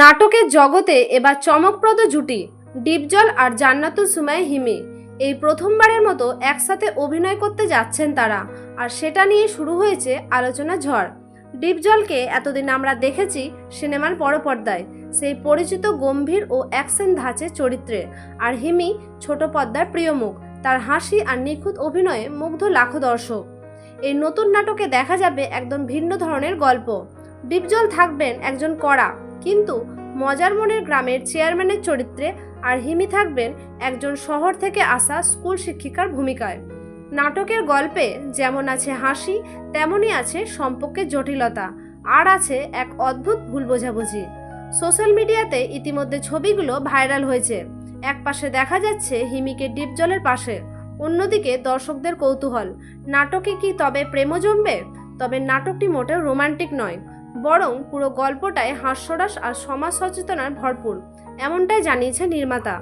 নাটকের জগতে এবার চমকপ্রদ জুটি, ডিপজল আর জান্নাতুল সুমাই হিমি। এই প্রথমবারের মতো একসাথে অভিনয় করতে যাচ্ছেন তারা, আর সেটা নিয়ে শুরু হয়েছে আলোচনা ঝড়। ডিপজলকে এতদিন আমরা দেখেছি সিনেমার বড় পর্দায় সেই পরিচিত গম্ভীর ও অ্যাকশন ধাঁচে চরিত্রে। আর হিমি ছোট পর্দার প্রিয় মুখ, তার হাসি আর নিখুঁত অভিনয়ে মুগ্ধ লাখো দর্শক। এই নতুন নাটকে দেখা যাবে একদম ভিন্ন ধরনের গল্প। ডিপজল থাকবেন একজন কড়া কিন্তু মজার মনের গ্রামের চেয়ারম্যানের চরিত্রে আর হিমি থাকবেন একজন শহর থেকে আসা স্কুল শিক্ষিকার ভূমিকায়। নাটকের গল্পে যেমন আছে হাসি, তেমনই আছে সম্পর্কের জটিলতা, আর আছে এক অদ্ভুত ভুল বোঝাবুঝি। সোশ্যাল মিডিয়াতে ইতিমধ্যে ছবিগুলো ভাইরাল হয়েছে। এক পাশে দেখা যাচ্ছে হিমিকে ডিপজলের পাশে, অন্যদিকে দর্শকদের কৌতূহল। নাটকে কি তবে প্রেম জমবে? তবে নাটকটি মোটেও রোমান্টিক নয়। বরং পুরো গল্পটায় হাস্যরস আর সমাজ সচেতনায় ভরপুর, এমনটাই জানিয়েছে নির্মাতা।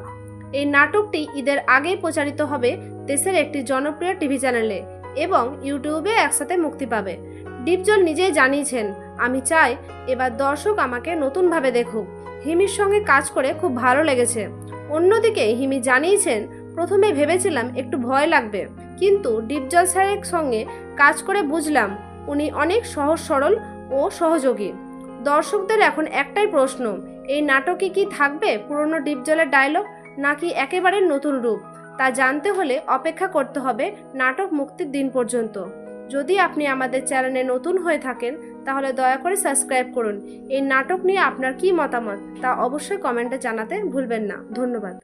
এই নাটকটি ঈদের আগেই প্রচারিত হবে দেশের একটি জনপ্রিয় টিভি চ্যানেলে এবং ইউটিউবে একসাথে মুক্তি পাবে। ডিপজল নিজেই জানিয়েছেন, আমি চাই এবার দর্শক আমাকে নতুনভাবে দেখুক। হিমির সঙ্গে কাজ করে খুব ভালো লেগেছে। অন্যদিকে হিমি জানিয়েছেন, প্রথমে ভেবেছিলাম একটু ভয় লাগবে, কিন্তু ডিপজল স্যারের সঙ্গে কাজ করে বুঝলাম, উনি অনেক সহজ সরল ও সহযোগী। দর্শকদের এখন একটাই প্রশ্ন, এই নাটকে কি থাকবে পুরনো ডিপজলের ডায়লগ নাকি একেবারে নতুন রূপ? তা জানতে হলে অপেক্ষা করতে হবে নাটক মুক্তির দিন পর্যন্ত। যদি আপনি আমাদের চ্যানেলে নতুন হয়ে থাকেন, তাহলে দয়া করে সাবস্ক্রাইব করুন। এই নাটক নিয়ে আপনার কি মতামত, তা অবশ্যই কমেন্টে জানাতে ভুলবেন না। ধন্যবাদ।